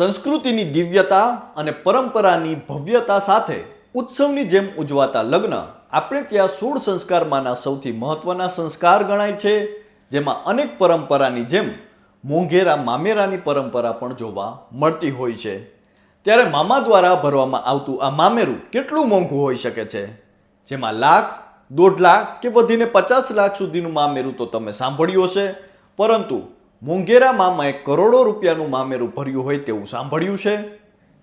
સંસ્કૃતિની દિવ્યતા અને પરંપરાની ભવ્યતા સાથે ઉત્સવની જેમ ઉજવાતા લગ્ન આપણે ત્યાં સોળ સંસ્કારમાંના સૌથી મહત્વના સંસ્કાર ગણાય છે, જેમાં અનેક પરંપરાની જેમ મોંઘેરા મામેરાની પરંપરા પણ જોવા મળતી હોય છે. ત્યારે મામા દ્વારા ભરવામાં આવતું આ મામેરું કેટલું મોંઘું હોઈ શકે છે? જેમાં લાખ, દોઢ લાખ કે વધીને પચાસ લાખ સુધીનું મામેરું તો તમે સાંભળ્યું હશે. પરંતુ મોંઘેરા મામાએ કરોડો રૂપિયાનું મામેરું ભર્યું હોય તેવું સાંભળ્યું છે?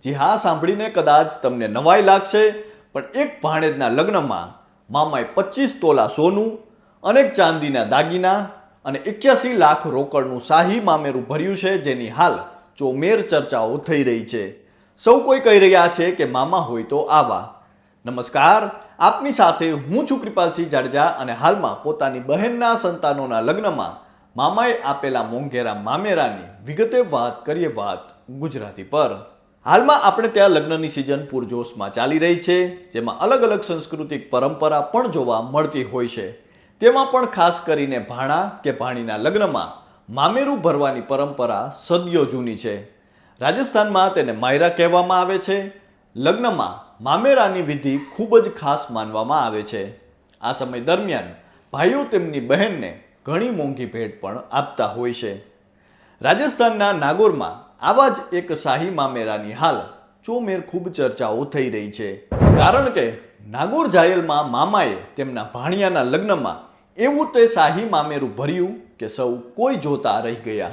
જે હા, સાંભળીને કદાચ તમને નવાઈ લાગશે, પણ એક ભાણેજના લગ્નમાં મામાએ પચીસ તોલા સોનું, અનેક ચાંદીના દાગીના અને એક્યાસી લાખ રોકડનું શાહી મામેરું ભર્યું છે, જેની હાલ ચોમેર ચર્ચાઓ થઈ રહી છે. સૌ કોઈ કહી રહ્યા છે કે મામા હોય તો આવા. નમસ્કાર, આપની સાથે હું છું કૃપાલસિંહ જાડેજા અને હાલમાં પોતાની બહેનના સંતાનોના લગ્નમાં મામાએ આપેલા મોંઘેરા મામેરાની વિગતે વાત કરીએ વાત ગુજરાતી પર. હાલમાં આપણે ત્યાં લગ્નની સિઝન પૂરજોશમાં ચાલી રહી છે, જેમાં અલગ અલગ સાંસ્કૃતિક પરંપરા પણ જોવા મળતી હોય છે. તેમાં પણ ખાસ કરીને ભાણા કે ભાણીના લગ્નમાં મામેરું ભરવાની પરંપરા સદીઓ જૂની છે. રાજસ્થાનમાં તેને માયરા કહેવામાં આવે છે. લગ્નમાં મામેરાની વિધિ ખૂબ જ ખાસ માનવામાં આવે છે. આ સમય દરમિયાન ભાઈઓ તેમની બહેનને ઘણી મોંઘી ભેટ પણ આપતા હોય છે. રાજસ્થાનના નાગોરમાં આવા જ એક શાહી મામેરાની હાલ ચોમેર ખૂબ ચર્ચાઓ થઈ રહી છે. કારણ કે નાગોર જાયલમાં મામાએ તેમના ભાણિયાના લગ્નમાં એવું તે શાહી મામેરું ભર્યું કે સૌ કોઈ જોતા રહી ગયા.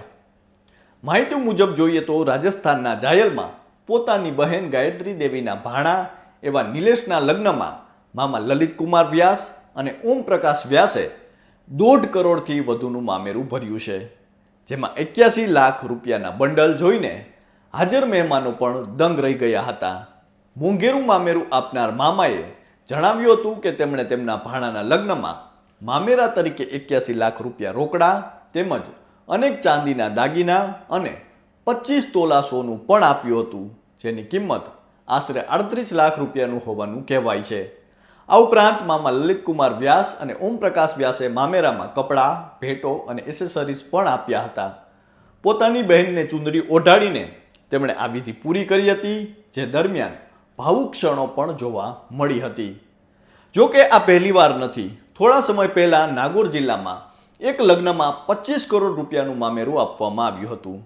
માહિતી મુજબ જોઈએ તો રાજસ્થાનના જાયલમાં પોતાની બહેન ગાયત્રી દેવીના ભાણા એવા નિલેશના લગ્નમાં મામા લલિત કુમાર વ્યાસ અને ઓમ પ્રકાશ વ્યાસે દોઢ કરોડથી વધુનું મામેરું ભર્યું છે. જેમાં એક્યાસી લાખ રૂપિયાના બંડલ જોઈને હાજર મહેમાનો પણ દંગ રહી ગયા હતા. મોંઘેરું મામેરું આપનાર મામાએ જણાવ્યું હતું કે તેમણે તેમના ભાણાના લગ્નમાં મામેરા તરીકે એક્યાસી લાખ રૂપિયા રોકડા તેમજ અનેક ચાંદીના દાગીના અને પચીસ તોલા સોનું પણ આપ્યું હતું. જેની કિંમત આશરે આડત્રીસ લાખ રૂપિયાનું હોવાનું કહેવાય છે. આ ઉપરાંત મામા લલિત કુમાર વ્યાસ અને ઓમ પ્રકાશ વ્યાસે મામેરામાં કપડાં, ભેટો અને એસેસરીઝ પણ આપ્યા હતા. પોતાની બહેનને ચુંદડી ઓઢાડીને તેમણે આ વિધિ પૂરી કરી હતી, જે દરમિયાન ભાવુક ક્ષણો પણ જોવા મળી હતી. જો કે આ પહેલીવાર નથી. થોડા સમય પહેલાં નાગોર જિલ્લામાં એક લગ્નમાં પચીસ કરોડ રૂપિયાનું મામેરું આપવામાં આવ્યું હતું.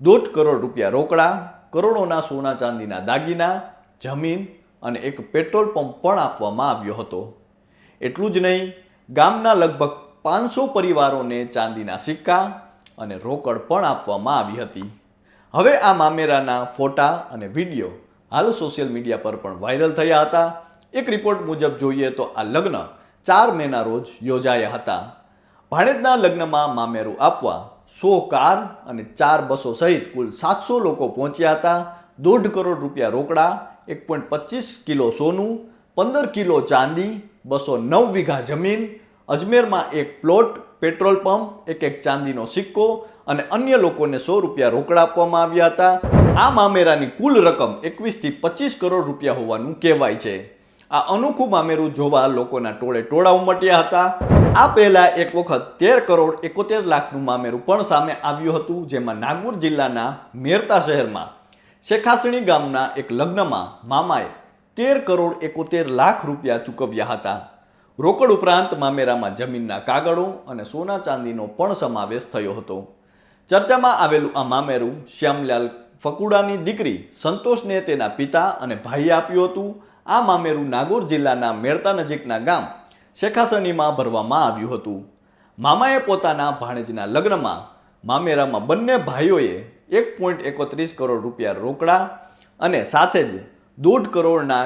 દોઢ કરોડ રૂપિયા રોકડા, કરોડોના સોના ચાંદીના દાગીના, જમીન અને એક પેટ્રોલ પંપ પણ આપવામાં આવ્યો હતો. એટલું જ નહીં, ગામના લગભગ પાંચસો પરિવારોને ચાંદીના સિક્કા અને રોકડ પણ આપવામાં આવી હતી. હવે આ મામેરાના ફોટા અને વીડિયો હાલ સોશિયલ મીડિયા પર પણ વાયરલ થયા હતા. એક રિપોર્ટ મુજબ જોઈએ તો આ લગ્ન ચાર મેના રોજ યોજાયા હતા. ભાણેજના લગ્નમાં મામેરું આપવા સો કાર અને ચાર બસો સહિત કુલ સાતસો લોકો પહોંચ્યા હતા. દોઢ કરોડ રૂપિયા રોકડા એક પોઈન્ટ પચીસ કિલો સોનું, પંદર કિલો ચાંદી, બસો નવ વીઘા જમીન, અજમેરમાં એક પ્લોટ, પેટ્રોલ પંપ એક એક ચાંદીનો સિક્કો અને અન્ય લોકોને સો રૂપિયા રોકડા આપવામાં આવ્યા હતા. આ મામેરાની કુલ રકમ એકવીસથી પચીસ કરોડ રૂપિયા હોવાનું કહેવાય છે. આ અનોખું મામેરું જોવા લોકોના ટોળે ટોળા ઉમટ્યા હતા. આ પહેલાં એક વખત તેર કરોડ એકોતેર લાખનું મામેરું પણ સામે આવ્યું હતું, જેમાં નાગપુર જિલ્લાના મેરતા શહેરમાં શેખાસણી ગામના એક લગ્નમાં મામાએ તેર કરોડ એકોતેર લાખ રૂપિયા ચૂકવ્યા હતા. રોકડ ઉપરાંત મામેરામાં જમીનના કાગળો અને સોના ચાંદીનો પણ સમાવેશ થયો હતો. ચર્ચામાં આવેલું આ મામેરું શ્યામલાલ ફકુડાની દીકરી સંતોષને તેના પિતા અને ભાઈએ આપ્યું હતું. આ મામેરું નાગોર જિલ્લાના મેળતા નજીકના ગામ શેખાસનીમાં ભરવામાં આવ્યું હતું. મામાએ પોતાના ભાણેજના લગ્નમાં મામેરામાં બંને ભાઈઓએ એક પોઈન્ટ એકોત્રીસ કરોડ રૂપિયા રોકડા અને સાથે જ દોઢ કરોડના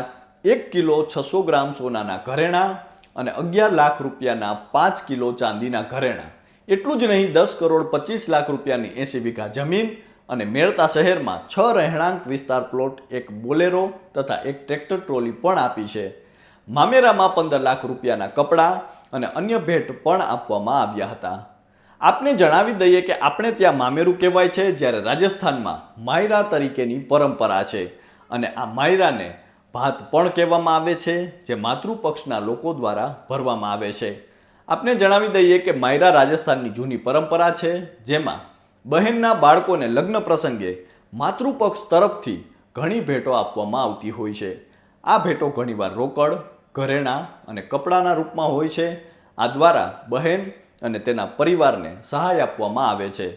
એક કિલો છસો ગ્રામ સોનાના ઘરેણાં અને અગિયાર લાખ રૂપિયાના પાંચ કિલો ચાંદીના ઘરેણાં. એટલું જ નહીં, દસ કરોડ પચીસ લાખ રૂપિયાની એંસી વીઘા જમીન અને મેળતા શહેરમાં છ રહેણાંક વિસ્તાર પ્લોટ, એક બોલેરો તથા એક ટ્રેક્ટર ટ્રોલી પણ આપી છે. મામેરામાં પંદર લાખ રૂપિયાના કપડાં અને અન્ય ભેટ પણ આપવામાં આવ્યા હતા. આપને જણાવી દઈએ કે આપણે ત્યાં મામેરું કહેવાય છે, જ્યારે રાજસ્થાનમાં માયરા તરીકેની પરંપરા છે. અને આ માયરાને ભાત પણ કહેવામાં આવે છે, જે માતૃપક્ષના લોકો દ્વારા ભરવામાં આવે છે. આપને જણાવી દઈએ કે માયરા રાજસ્થાનની જૂની પરંપરા છે, જેમાં બહેનના બાળકોને લગ્ન પ્રસંગે માતૃપક્ષ તરફથી ઘણી ભેટો આપવામાં આવતી હોય છે. આ ભેટો ઘણીવાર રોકડ, ઘરેણાં અને કપડાના રૂપમાં હોય છે. આ દ્વારા બહેન અને તેના પરિવારને સહાય આપવામાં આવે છે.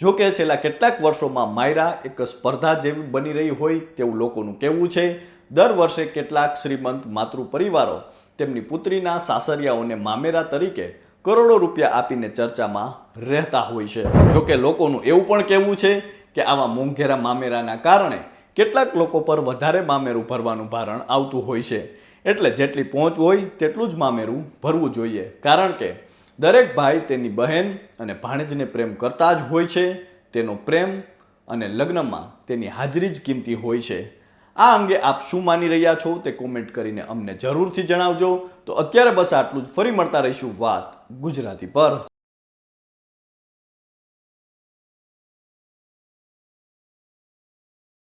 જો કે છેલ્લા કેટલાક વર્ષોમાં માયરા એક સ્પર્ધા જેવી બની રહી હોય તેવું લોકોનું કહેવું છે. દર વર્ષે કેટલાક શ્રીમંત માતૃ પરિવારો તેમની પુત્રીના સાસરિયાઓને મામેરા તરીકે કરોડો રૂપિયા આપીને ચર્ચામાં રહેતા હોય છે. જો કે લોકોનું એવું પણ કહેવું છે કે આવા મોંઘેરા મામેરાના કારણે કેટલાક લોકો પર વધારે મામેરું ભરવાનું ભારણ આવતું હોય છે. એટલે જેટલી પહોંચ હોય તેટલું જ મામેરું ભરવું જોઈએ. કારણ કે દરેક ભાઈ તેની બહેન અને ભાણેજને પ્રેમ કરતા જ હોય છે. તેનો પ્રેમ અને લગ્નમાં તેની હાજરી જ કિંમતી હોય છે. આ અંગે આપ શું માની રહ્યા છો તે કોમેન્ટ કરીને અમને જરૂરથી જણાવજો. તો અત્યારે બસ આટલું જ. ફરી મળતા રહીશું વાત ગુજરાતી પર.